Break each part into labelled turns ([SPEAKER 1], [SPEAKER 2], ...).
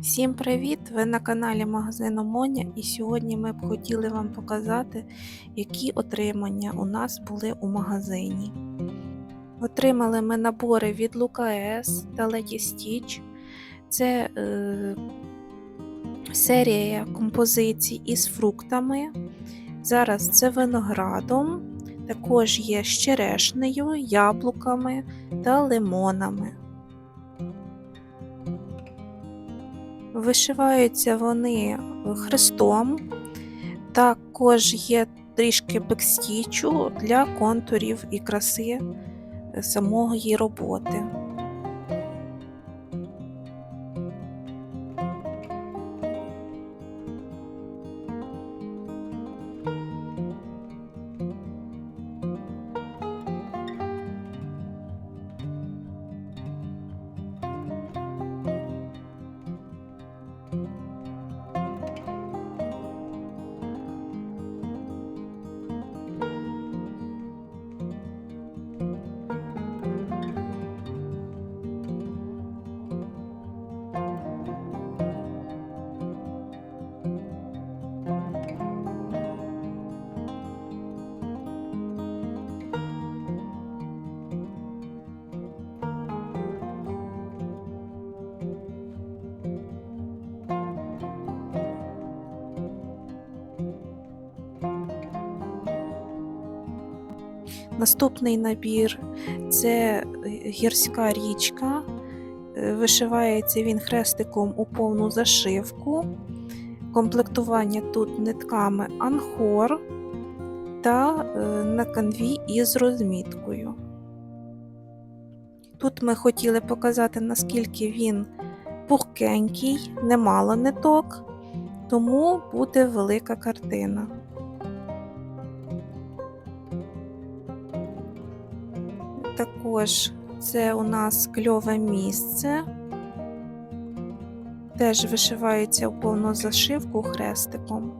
[SPEAKER 1] Всім привіт! Ви на каналі магазину Моня, і сьогодні ми б хотіли вам показати, які отримання у нас були у магазині. Отримали ми набори від Лукас та Lady Stitch. Це е, серія композицій із фруктами. Зараз це виноградом, також є з черешнею, яблуками та лимонами. Вишиваються вони хрестом, також є трішки бекстічу для контурів і краси самої роботи. Наступний набір це гірська річка. Е, Вишивається він хрестиком у повну зашивку. Комплектування тут нитками анхор та е, на канві із розміткою. Тут ми хотіли показати, наскільки він пухкенький, немало ниток, тому буде велика картина. Також це у нас кльове місце. Теж вишивається у повну зашивку хрестиком.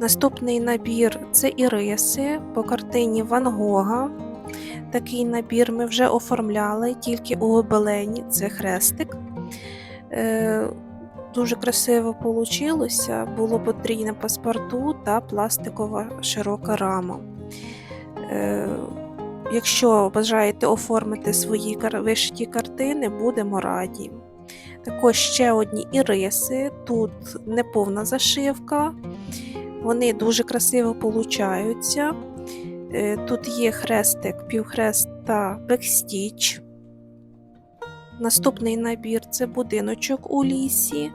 [SPEAKER 1] Наступний набір це іриси по картині Ван Гога. Такий набір ми вже оформляли тільки у гобелені, це хрестик. Дуже красиво вийшло, було потрійне паспорту та пластикова широка рама. Е, Якщо бажаєте оформити свої вишиті картини, будемо раді. Також ще одні іриси, тут неповна зашивка, вони дуже красиво получаються. Е, Тут є хрестик, півхрест та бекстіч. Наступний набір це будиночок у лісі.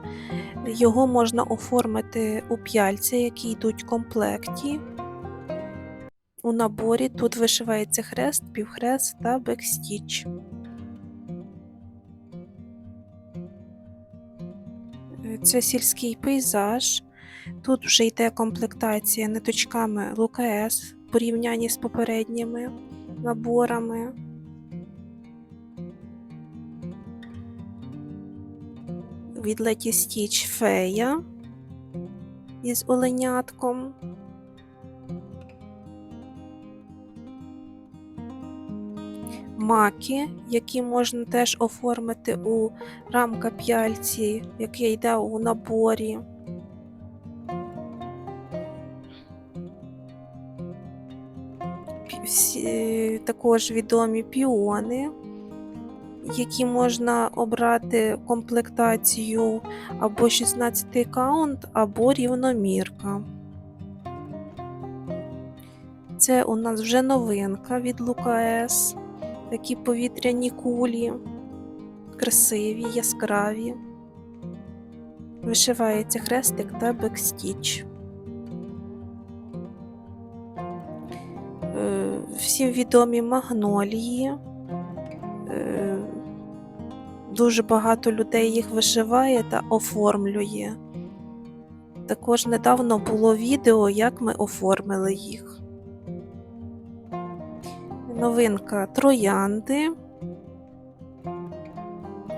[SPEAKER 1] Його можна оформити у п'яльці, які йдуть в комплекті. У наборі тут вишивається хрест, півхрест та бекстіч. Це сільський пейзаж. Тут вже йде комплектація ниточками ЛКС в порівнянні з попередніми наборами. Від Stitch фея із оленятком. Маки, які можна теж оформити у рамка п'яльці, яке йде у наборі. Також відомі піони які можна обрати комплектацію або 16 каунт, або рівномірка. Це у нас вже новинка від Лукас. Такі повітряні кулі, красиві, яскраві. Вишивається хрестик та бекстіч. Е, всім відомі магнолії. Е, дуже багато людей їх вишиває та оформлює. Також недавно було відео, як ми оформили їх. Новинка троянди,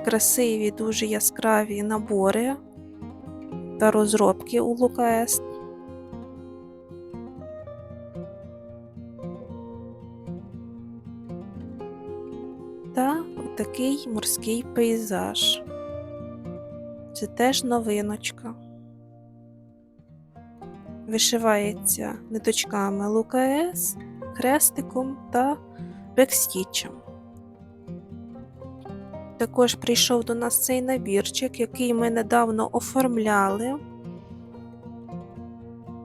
[SPEAKER 1] красиві, дуже яскраві набори та розробки у Лукаест. Та такий морський пейзаж. Це теж новиночка. Вишивається ниточками Лукаес, хрестиком та бекстічем. Також прийшов до нас цей набірчик, який ми недавно оформляли.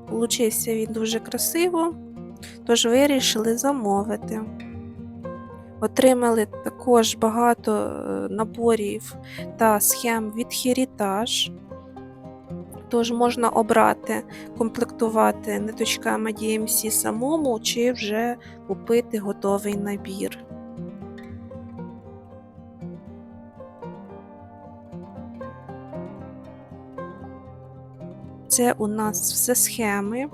[SPEAKER 1] Получився він дуже красиво, тож вирішили замовити. Отримали також багато е, наборів та схем від Heritage. Тож можна обрати, комплектувати ниточками DMC самому чи вже купити готовий набір. Це у нас все схеми.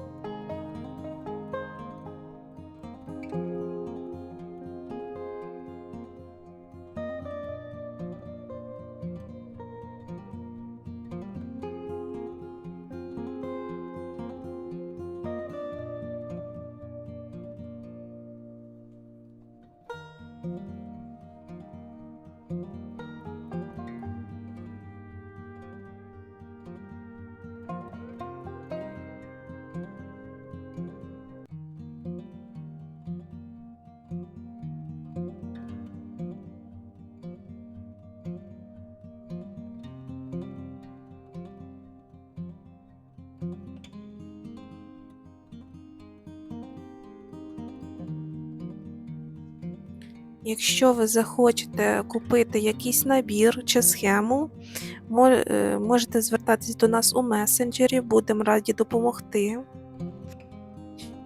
[SPEAKER 1] Якщо ви захочете купити якийсь набір чи схему, е, можете звертатись до нас у месенджері, будемо раді допомогти.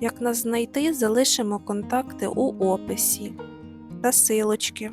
[SPEAKER 1] Як нас знайти, залишимо контакти у описі та силочки.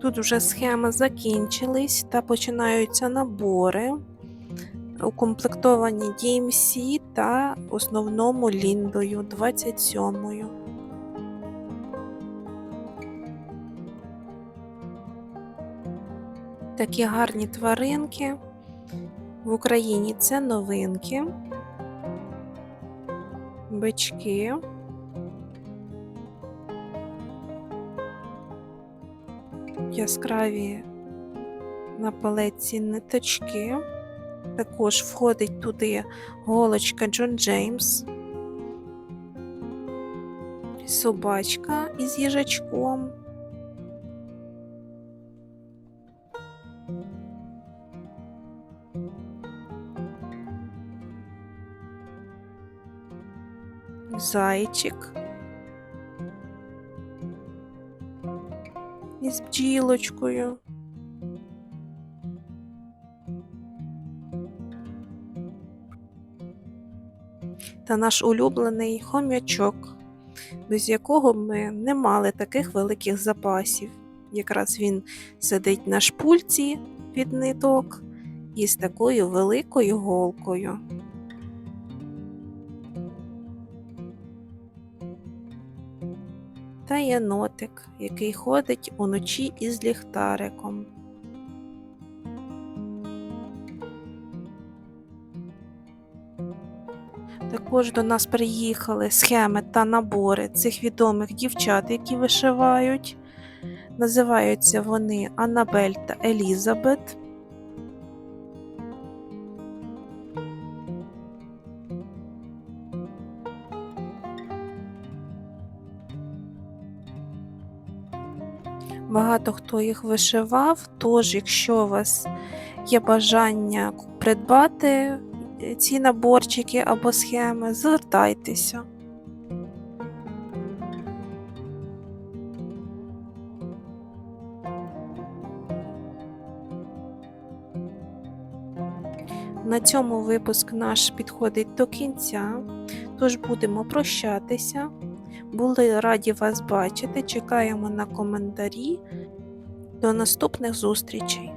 [SPEAKER 1] Тут вже схеми закінчились та починаються набори, укомплектовані DMC та основному ліндою 27. Такі гарні тваринки. В Україні це новинки, бички. Яскраві на палеці ниточки. Також входить туди голочка Джон Джеймс, собачка із їжачком. Зайчик. Із бджілочкою. Та наш улюблений хомячок, без якого ми не мали таких великих запасів. Якраз він сидить на шпульці від ниток із такою великою голкою. Та єнотик, який ходить уночі із ліхтариком. Також до нас приїхали схеми та набори цих відомих дівчат, які вишивають. Називаються вони Анабель та Елізабет. Багато хто їх вишивав, тож, якщо у вас є бажання придбати ці наборчики або схеми, звертайтеся. На цьому випуск наш підходить до кінця, тож будемо прощатися. Були раді вас бачити. Чекаємо на коментарі. До наступних зустрічей!